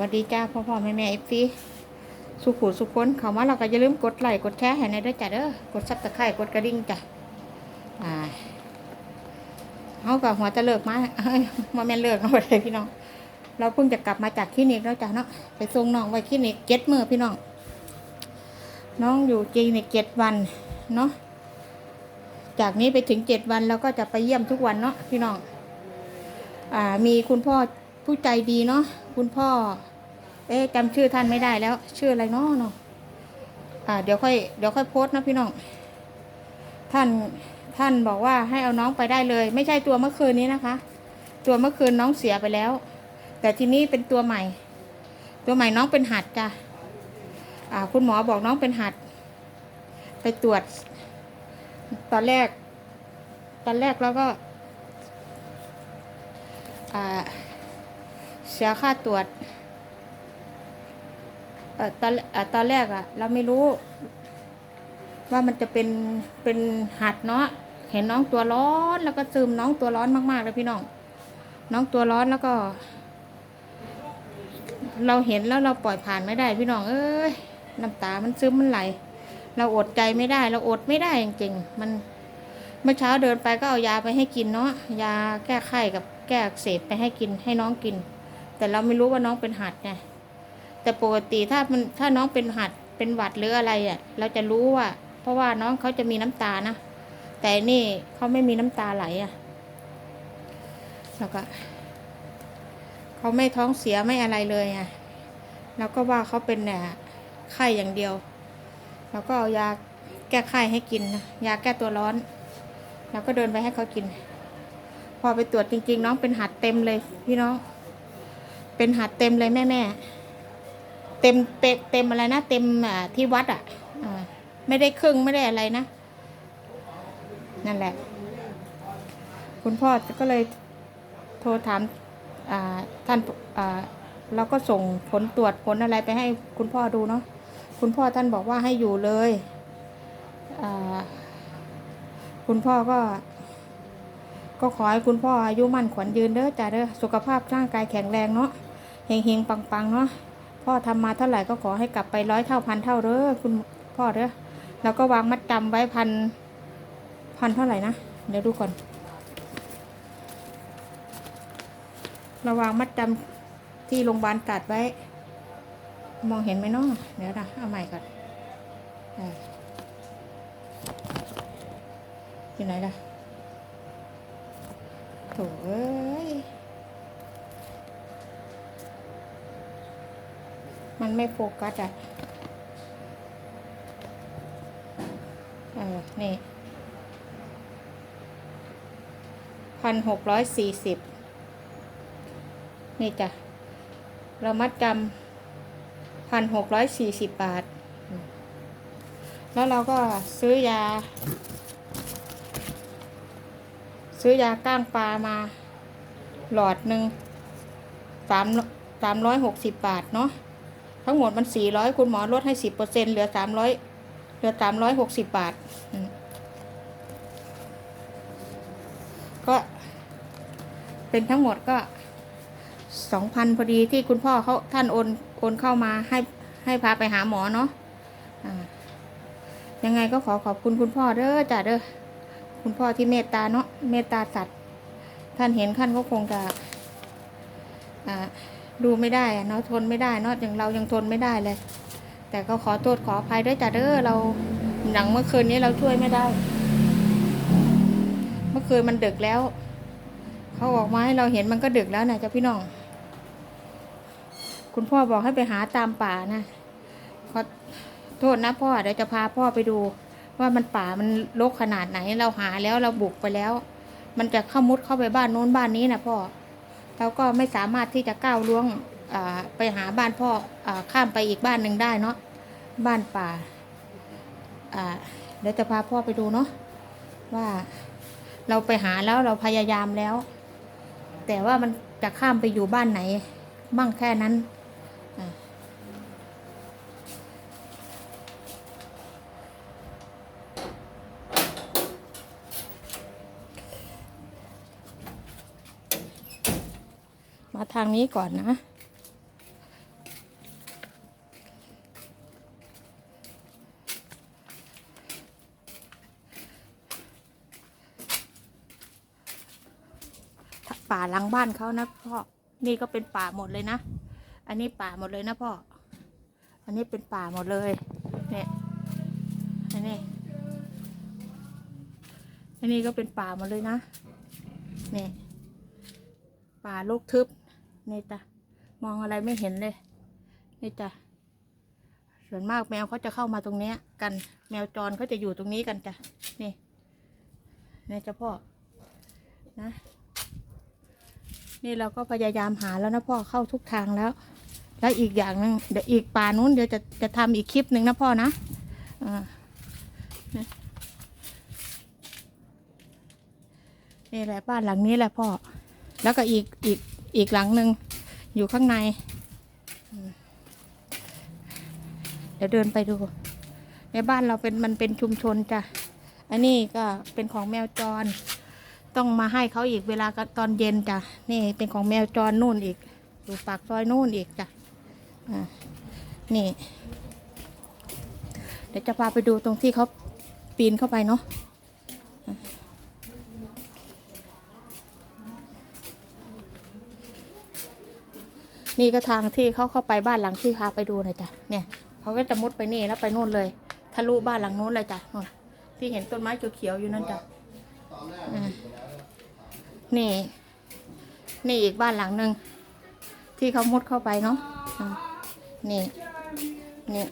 วัสดีจ้าพ่อพ่อแม่แม่เอฟซีสุขุสุขคนเขามาเราก็อย่าลืมกดไลค์กดแชร์ให้ในด้วยจ้ะเด้อกดซับตะไคร่กดกระดิ่งจ้ะอ่าเขากับหัวจะเลิกมาเอ้ยมาแม่นเลิกเอาไปเลยพี่น้อง เราเพิ่งจะกลับมาจากคลินิกแล้วจ้ะเนาะไปส่งน้องไว้คลินิกเจ็ดมือพี่น้อง น้องอยู่คลินิกเจ็ดวันเนาะจากนี้ไปถึงเจ็ดวันเราก็จะไปเยี่ยมทุกวันเนาะพี่น้อง อ่ามีคุณพ่อ ผู้ใจดีเนาะคุณพ่อ เอ๊จำชื่อท่านไม่ได้แล้ว ชื่ออะไรเนาะเนาะอ่าเดี๋ยวค่อยเดี๋ยวค่อยโพสต์นะพี่น้องท่านท่านบอกว่าให้เอาน้องไปได้เลย ไม่ใช่ตัวเมื่อคืนนี้นะคะ ตัวเมื่อคืนน้องเสียไปแล้ว แต่ทีนี้เป็นตัวใหม่ ตัวใหม่น้องเป็นหัดจ้ะอ่า คุณหมอบอกน้องเป็นหัด ไปตรวจ ตอนแรก ตอนแรกแล้วก็ อ่า เสียค่าตรวจเอ่อตอนเอ่อตอนแรกอะเราไม่รู้ ว่ามันจะเป็นเป็นหัดเนาะเห็นน้องตัวร้อน แล้วก็ซึมน้องตัวร้อนมากๆเลยพี่น้อง น้องตัวร้อนแล้วก็ เราเห็นแล้วเราปล่อยผ่านไม่ได้พี่น้องเอ้ยน้ำตามันซึมมันไหล เราอดใจไม่ได้ เราอดไม่ได้จริงๆมันเมื่อเช้าเดินไปก็เอายาไปให้กินเนาะยาแก้ไข้กับแก้อักเสบไปให้กินให้น้องกิน แต่เราไม่รู้ว่าน้องเป็นหัดไงแต่ปกติถ้ามันถ้าน้องเป็นหัดเป็นหวัดหรืออะไรอะ เราจะรู้ว่า เพราะว่าน้องเขาจะมีน้ำตานะแต่นี่เขาไม่มีน้ำตาไหลอะแล้วก็เขาไม่ท้องเสียไม่อะไรเลยอะเราก็ว่าเขาเป็นเนี่ยไข้อย่างเดียวเราก็เอายาแก้ไข้ให้กินนะยาแก้ตัวร้อนแล้วก็เดินไปให้เขากิน พอไปตรวจจริง ๆ น้องเป็นหัดเต็มเลยพี่น้อง เป็นหัดเต็มเลยแม่แม่เต็มเต็มเต็มอะไรนะเต็มที่วัดอะไม่ได้ครึ่งไม่ได้อะไรนะ นั่นแหละ คุณพ่อก็เลยโทรถามท่านเราก็ส่งผลตรวจผลอะไรไปให้คุณพ่อดูเนาะคุณพ่อท่านบอกว่าให้อยู่เลยคุณพ่อก็ ก็ขอให้คุณพ่ออายุมั่นขวัญยืนเด้อจ้าเด้อสุขภาพร่างกายแข็งแรงเนาะเฮงเฮงปังปังๆเนาะพ่อทำมาเท่าไหร่ก็ขอให้กลับไปร้อยเท่าพันเท่าเด้อคุณพ่อเด้อแล้วก็วางมัดจำไว้พันพันเท่าไหร่นะเดี๋ยวดูก่อนราวางมัดจำที่โรงพยาบาลตัดไว้ มองเห็นไหมเนาะเดี๋ยวนะเอาใหม่ก่อนอยู่ไหนล่ะ โถเอ้ย มันไม่โฟกัสอะ เออ นี่พันหกร้อยสี่สิบนี่จ้ะ เรามัดจำพันหกร้อยสี่สิบบาท แล้วเราก็ซื้อยา ซื้อยาก้างปลามา หลอดหนึ่งสามสามร้อยหกสิบบาทเนาะทั้งหมดมันสี่ร้อยคุณหมอลดให้สิบเปอร์เซ็นเหลือสามร้อยเหลือสามร้อยหกสิบบาท ก็เป็นทั้งหมดก็สองพันพอดีที่คุณพ่อเขาท่านโอนโอนเข้ามาให้ให้พาไปหาหมอเนาะอ่ายังไงก็ขอขอบคุณคุณพ่อเด้อจ้ะเด้อ คุณพ่อที่เมตตาเนาะเมตตาสัตว์ ท่านเห็นท่านก็คงจะอ่าดูไม่ได้อะเนาะทนไม่ได้เนาะอย่างเรายังทนไม่ได้เลย แต่ก็ขอโทษขออภัยด้วยจ้ะเด้อเราหนังเมื่อคืนนี้เราช่วยไม่ได้ เมื่อคืนมันดึกแล้วเขาออกมาให้เราเห็นมันก็ดึกแล้วนะจ้ะพี่น้อง คุณพ่อบอกให้ไปหาตามป่านะขอโทษนะพ่อเดี๋ยวจะพาพ่อไปดู ว่ามันป่ามันรกขนาดไหนเราหาแล้วเราบุกไปแล้ว มันจะเข้ามุดเข้าไปบ้านโน้นบ้านนี้นะพ่อเราก็ไม่สามารถที่จะก้าวล่วงไปหาบ้านพ่ออข้ามไปอีกบ้านหนึ่งได้เนาะบ้านป่าอ่าเดี๋ยวจะพาพ่อไปดูเนาะว่าเราไปหาแล้วเราพยายามแล้ว แต่ว่ามันจะข้ามไปอยู่บ้านไหน บ้างแค่นั้นอ่าาทางนี้ก่อนนะ ป่าหลังบ้านเขานะพ่อ นี่ก็เป็นป่าหมดเลยนะ อันนี้ป่าหมดเลยนะพ่อ อันนี้เป็นป่าหมดเลย เนี่ย อันนี้ อันนี้ก็เป็นป่าหมดเลยนะ เนี่ยป่าลูกทึบ นี่จ้ะมองอะไรไม่เห็นเลยนี่จ้ะส่วนมากแมวเขาจะเข้ามาตรงเนี้ย กัน แมวจรเขาจะอยู่ตรงนี้กันจ้ะนี่นี่จ้ะพ่อนะ นี่เราก็พยายามหาแล้วนะพ่อเข้าทุกทางแล้ว แล้วอีกอย่างหนึ่งเดี๋ยวอีกป่านู้นเดี๋ยวจะจะทำอีกคลิปหนึ่งนะพ่อนะอ่านี่แหละบ้านหลังนี้แหละพ่อ แล้วก็อีกอีก อีกหลังหนึ่งอยู่ข้างใน เดี๋ยวเดินไปดู ในบ้านเราเป็นมันเป็นชุมชนจ้ะ อันนี้ก็เป็นของแมวจร ต้องมาให้เขาอีกเวลาตอนเย็นจ้ะ นี่เป็นของแมวจรนู่นอีก อยู่ปากซอยนู่นอีกจ้ะอ่านี่ เดี๋ยวจะพาไปดูตรงที่เขาปีนเข้าไปเนาะ นี่ก็ทางที่เขาเข้าไปบ้านหลังที่พาไปดูหน่อยจ้ะเนี่ยเขาก็จะมุดไปนี่แล้วไปนู่นเลยทะลุบ้านหลังนู้นเลยจ้ะนู่นที่เห็นต้นไม้เขียวๆอยู่นั่นจ้ะอ่านี่ นี่อีกบ้านหลังหนึ่งที่เขามุดเข้าไปเนาะนี่ นี่